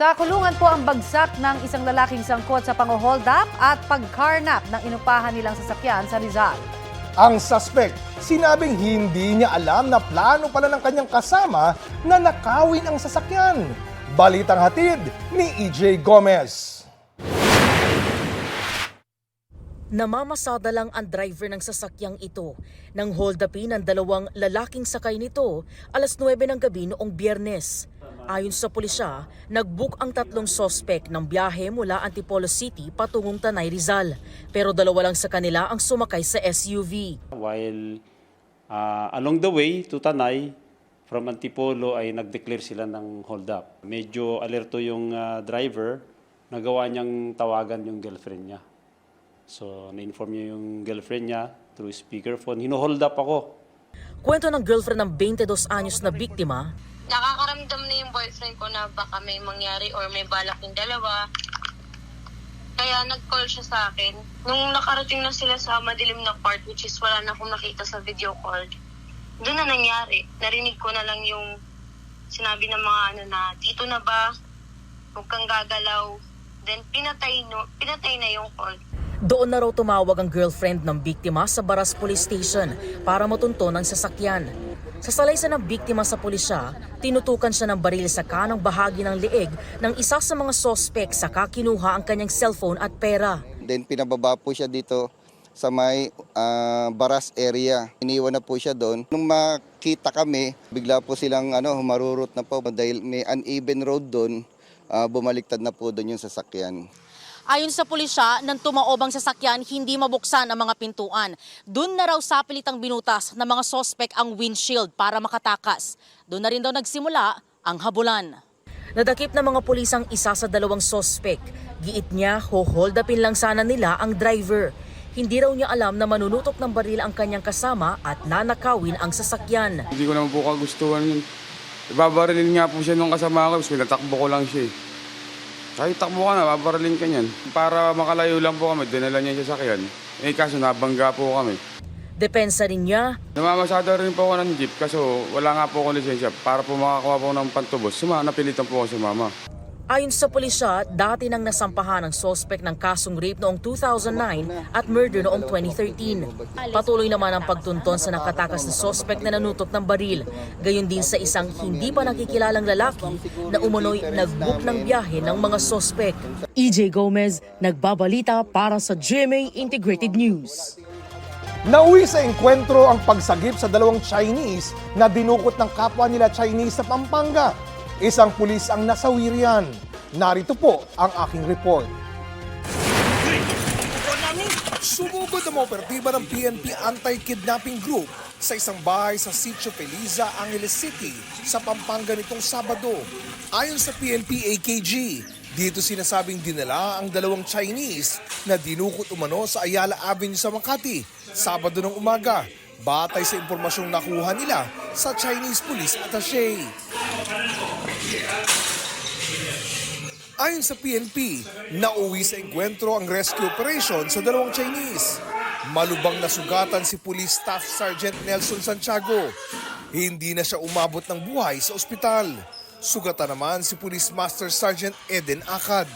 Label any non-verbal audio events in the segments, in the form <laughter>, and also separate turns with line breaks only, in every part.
Sa kulungan po ang bagsak ng isang lalaking sangkot sa pang-hold up at pagkarnap ng inupahan nilang sasakyan sa Rizal.
Ang suspect, sinabing hindi niya alam na plano pala ng kanyang kasama na nakawin ang sasakyan. Balitang hatid ni EJ Gomez.
Namamasada lang ang driver ng sasakyang ito nang hold upin ng dalawang lalaking sakay nito alas 9 ng gabi noong biyernes. Ayon sa pulisya, nagbook ang tatlong sospek ng biyahe mula Antipolo City patungong Tanay Rizal. Pero dalawa lang sa kanila ang sumakay sa SUV.
While ah, along the way to Tanay, from Antipolo ay nag-declare sila ng hold up. Medyo alerto yung ah, driver, nagawa niyang tawagan yung girlfriend niya. So, na-inform niya yung girlfriend niya through speakerphone. Hino-hold up ako.
Kwento ng girlfriend ng 22 anyos na biktima,
nakakaramdam na yung boyfriend ko na baka may mangyari or may balak yung dalawa. Kaya nag-call siya sa akin. Nung nakarating na sila sa madilim na part, which is wala na akong nakita sa video call, doon na nangyari. Narinig ko na lang yung sinabi ng mga ano na, dito na ba? Huwag kang gagalaw. Then pinatay, no, pinatay na yung call.
Doon na raw tumawag ang girlfriend ng biktima sa Baras Police Station para matunto ng sasakyan. Sa salaysa ng biktima sa pulisya, tinutukan siya ng baril sa kanang bahagi ng leeg ng isa sa mga sospek sa kinuha ang kanyang cellphone at pera.
Then pinababa po siya dito sa may ah, Baras area. Iniwan na po siya doon. Nung makita kami, bigla po silang ano, humarurot na po dahil may uneven road doon. ah, bumaliktad na po doon yung sasakyan.
Ayon sa pulisya, nang tumaobang sasakyan, hindi mabuksan ang mga pintuan. Doon na raw sapilitang binutas ng mga sospek ang windshield para makatakas. Doon na rin daw nagsimula ang habulan.
Nadakip ng mga pulis ang isa sa dalawang sospek. Giit niya, ho-hold lang sana nila ang driver. Hindi raw niya alam na manunutok ng baril ang kanyang kasama at nanakawin ang sasakyan.
Hindi ko naman po kagustuhan yun. Ibabarilin nga po siya nung kasama ko, tapos pinatakbo ko lang siya eh. Kahit takbo ka na, babarilin ka niyan. Para makalayo lang po kami, dinala niya yung sasakyan. Eh kaso nabangga po kami.
Depensa rin niya,
Namamasada rin po ako ng jeep kaso wala nga po akong lisensya. Para po makakuha po ng pantubos, suma, napilitan po ako si mama.
Ayon sa pulisya, dati nang nasampahan ng sospek ng kasong rape noong 2009 at murder noong 2013. Patuloy naman ang pagtunton sa nakatakas na sospek na nanutok ng baril. Gayon din sa isang hindi pa nakikilalang lalaki na umunoy nagbook ng biyahe ng mga sospek. EJ Gomez, nagbabalita para sa GMA Integrated News.
Nauwi sa engkwentro ang pagsagip sa dalawang Chinese na dinukot ng kapwa nila Chinese sa Pampanga. Isang pulis ang nasawirian. Narito po ang aking report. Sumugod ang operatiba ng PNP Anti-Kidnapping Group sa isang bahay sa Sitio Feliza, Angeles City sa Pampanga nitong Sabado. Ayon sa PNP AKG, dito sinasabing dinala ang dalawang Chinese na dinukot umano sa Ayala Avenue sa Makati, Sabado ng umaga, batay sa impormasyong nakuha nila sa Chinese Police Attaché. Ayon sa PNP, nauwi sa engkwentro ang rescue operation sa dalawang Chinese. Malubang nasugatan si Police Staff Sergeant Nelson Santiago. Hindi na siya umabot ng buhay sa ospital. Sugatan naman si Police Master Sergeant Eden Akad.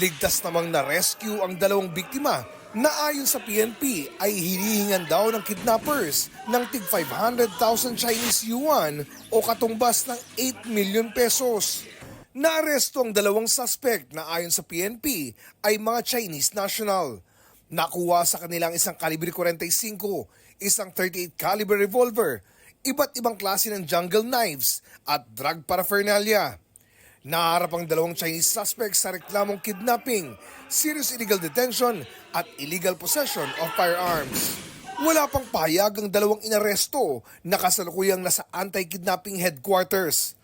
Ligtas namang na-rescue ang dalawang biktima na ayon sa PNP ay hinihingan daw ng kidnappers ng tig 500,000 Chinese yuan o katumbas ng 8 million pesos. Naaresto ang dalawang suspect na ayon sa PNP ay mga Chinese national. Nakuha sa kanilang isang kalibre 45, isang 38 caliber revolver, iba't ibang klase ng jungle knives at drug paraphernalia. Naharap ang dalawang Chinese suspects sa reklamong kidnapping, serious illegal detention at illegal possession of firearms. Wala pang pahayag ang dalawang inaresto na kasalukuyang nasa anti-kidnapping headquarters.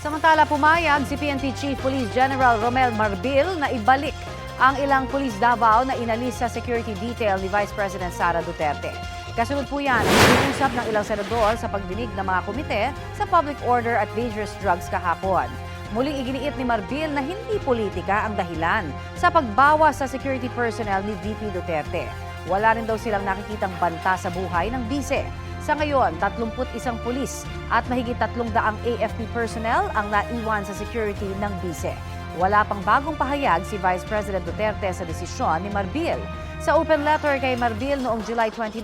Samantala pumayag si PNP Chief Police General Romel Marbil na ibalik ang ilang pulis Davao na inalis sa security detail ni Vice President Sara Duterte. Kasunod po yan pag-uusap ng ilang senador sa pagdinig ng mga komite sa public order at dangerous drugs kahapon. Muling iginiit ni Marbil na hindi politika ang dahilan sa pagbawas sa security personnel ni VP Duterte. Wala rin daw silang nakikitang banta sa buhay ng bise. Sa ngayon, 31 pulis at mahigit 300 AFP personnel ang naiwan sa security ng bise. Wala pang bagong pahayag si Vice President Duterte sa desisyon ni Marbil. Sa open letter kay Marbil noong July 29,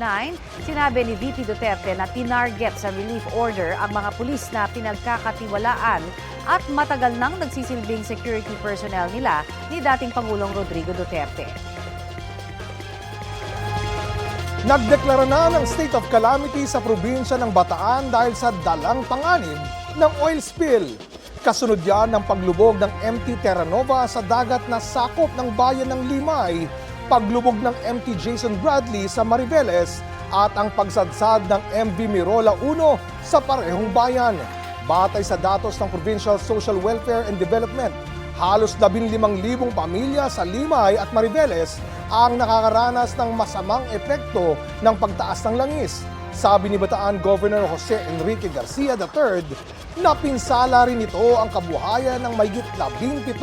sinabi ni VP Duterte na tinarget sa relief order ang mga pulis na pinagkakatiwalaan at matagal nang nagsisilbing security personnel nila ni dating Pangulong Rodrigo Duterte.
Nagdeklara na ng state of calamity sa probinsya ng Bataan dahil sa dalang panganib ng oil spill. Kasunod yan ng paglubog ng MT Terranova sa dagat na sakop ng bayan ng Limay, paglubog ng MT Jason Bradley sa Mariveles at ang pagsadsad ng MV Mirola 1 sa parehong bayan. Batay sa datos ng Provincial Social Welfare and Development, halos 15,000 pamilya sa Limay at Mariveles ang nakakaranas ng masamang epekto ng pagtaas ng langis. Sabi ni Bataan Governor Jose Enrique Garcia III, napinsala rin ito ang kabuhayan ng mayigit 17,000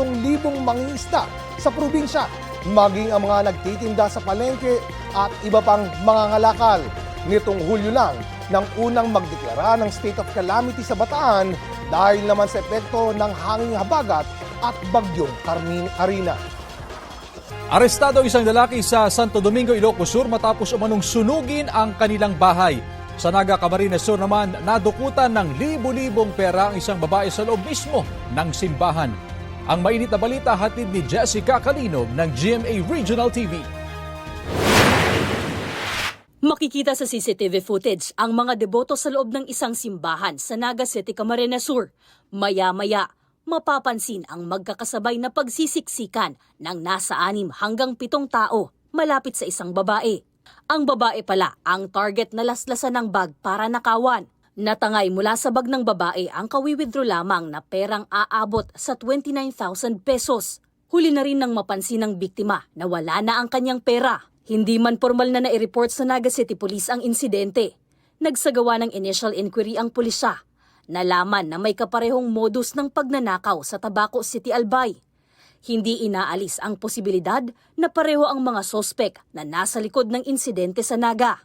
mangingisda sa probinsya, maging ang mga nagtitinda sa palengke at iba pang mga ngalakal. Nitong Hulyo lang, nang unang magdeklara ng state of calamity sa Bataan dahil naman sa epekto ng hanging habagat at bagyong Carmin Karina.
Arestado isang lalaki sa Santo Domingo, Ilocos Sur matapos umanong sunugin ang kanilang bahay. Sa Naga Camarines Sur naman, nadukutan ng libo-libong pera ang isang babae sa loob mismo ng simbahan. Ang mainit na balita hatid ni Jessica Calinog ng GMA Regional TV.
Makikita sa CCTV footage ang mga deboto sa loob ng isang simbahan sa Naga City, Camarines Sur. Maya-maya, mapapansin ang magkakasabay na pagsisiksikan ng nasa anim hanggang pitong tao malapit sa isang babae. Ang babae pala ang target na laslasan ng bag para nakawan. Natangay mula sa bag ng babae ang kawiwithdraw lamang na perang aabot sa 29,000 pesos. Huli na rin nang mapansin ng biktima na wala na ang kanyang pera. Hindi man formal na nai-report sa Naga City Police ang insidente. Nagsagawa ng initial inquiry ang pulisya. Nalaman na may kaparehong modus ng pagnanakaw sa Tabaco City, Albay. Hindi inaalis ang posibilidad na pareho ang mga sospek na nasa likod ng insidente sa Naga.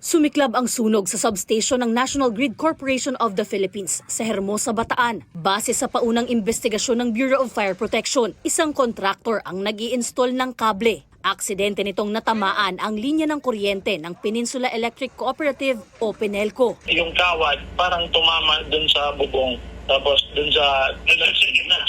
Sumiklab ang sunog sa substation ng National Grid Corporation of the Philippines sa Hermosa, Bataan. Base sa paunang investigasyon ng Bureau of Fire Protection, isang kontraktor ang nag install ng kable. Aksidente nitong natamaan ang linya ng kuryente ng Peninsula Electric Cooperative o PENELCO.
yung kawad parang tumama dun sa bubong. Tapos dun sa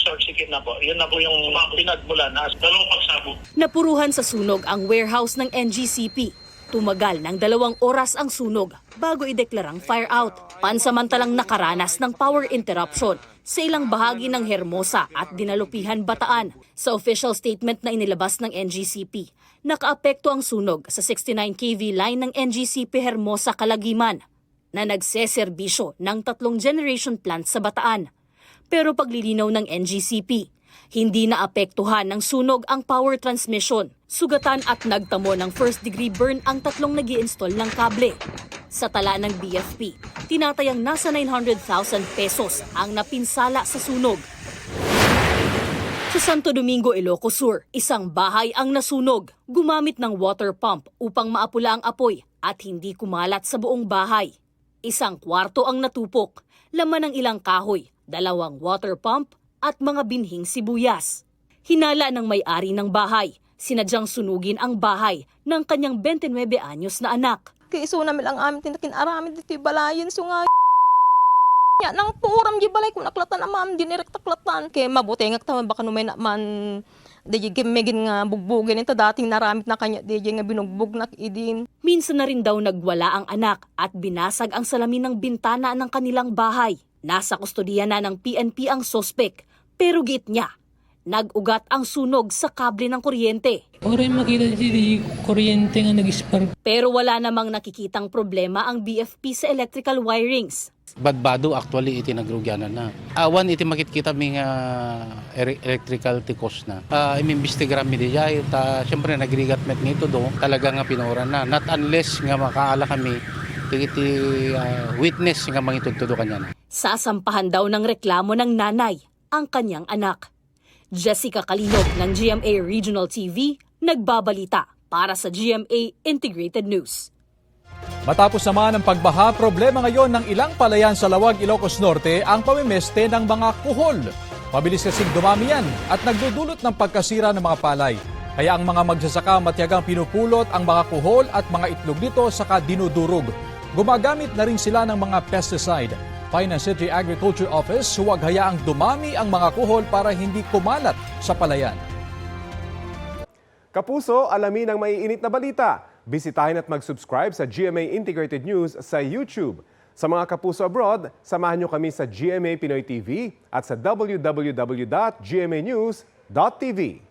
short circuit na po. Yun na po yung pinagmulan. Dalawang pagsabog.
Napuruhan sa sunog ang warehouse ng NGCP. Tumagal ng dalawang oras ang sunog bago ideklarang fire out. Pansamantalang nakaranas ng power interruption sa ilang bahagi ng Hermosa at Dinalupihan, Bataan. Sa official statement na inilabas ng NGCP, nakaapekto ang sunog sa 69 kV line ng NGCP Hermosa, Kalagiman na nagseserbisyo ng tatlong generation plant sa Bataan. Pero paglilinaw ng NGCP, hindi naapektuhan ng sunog ang power transmission. Sugatan at nagtamo ng first degree burn ang tatlong nag install ng kable. Sa tala ng BFP, tinatayang nasa 900,000 pesos ang napinsala sa sunog. Sa Santo Domingo, Ilocos Sur, isang bahay ang nasunog. Gumamit ng water pump upang maapula ang apoy at hindi kumalat sa buong bahay. Isang kwarto ang natupok, laman ng ilang kahoy, dalawang water pump at mga binhing sibuyas. Hinala ng may-ari ng bahay, sinadyang sunugin ang bahay ng kanyang 29 anyos na anak.
Kay iso namin ang amin tinakin aramin dito balayin so nga <laughs> Ya, nang puram di balay ko naklatan amam dinirek taklatan. Kay mabuti nga tama baka no may naman di megin nga bugbugin ito dating naramit na kanya di nga binugbog na idin.
Minsan na rin daw nagwala ang anak at binasag ang salamin ng bintana ng kanilang bahay. Nasa kustodiya na ng PNP ang sospek, pero git niya, nag-ugat ang sunog sa kable ng kuryente.
Oray makita di kuryente nga nag-spark.
Pero wala namang nakikitang problema ang BFP sa electrical wirings.
Badbado actually iti nagrugyanan na. Awan iti makikita mi nga ere- electrical tikos na. Uh, imimbestigram mi di jay. Ta, siyempre nagrigat met nito do. Talaga nga pinoran na. Not unless nga makaala kami iti ah, witness nga mangitudtudo kanya na.
Sasampahan daw ng reklamo ng nanay ang kanyang anak. Jessica Kalinog ng GMA Regional TV, nagbabalita para sa GMA Integrated News.
Matapos naman ang pagbaha, problema ngayon ng ilang palayan sa Lawag, Ilocos Norte ang pamimeste ng mga kuhol. Mabilis kasing dumami yan at nagdudulot ng pagkasira ng mga palay. Kaya ang mga magsasaka matyagang pinupulot ang mga kuhol at mga itlog nito saka dinudurog. Gumagamit na rin sila ng mga pesticide. Finance City Agriculture Office, huwag hayaang dumami ang mga kuhol para hindi kumalat sa palayan.
Kapuso, alamin ang maiinit na balita. Bisitahin at mag-subscribe sa GMA Integrated News sa YouTube. Sa mga kapuso abroad, samahan nyo kami sa GMA Pinoy TV at sa www.gmanews.tv.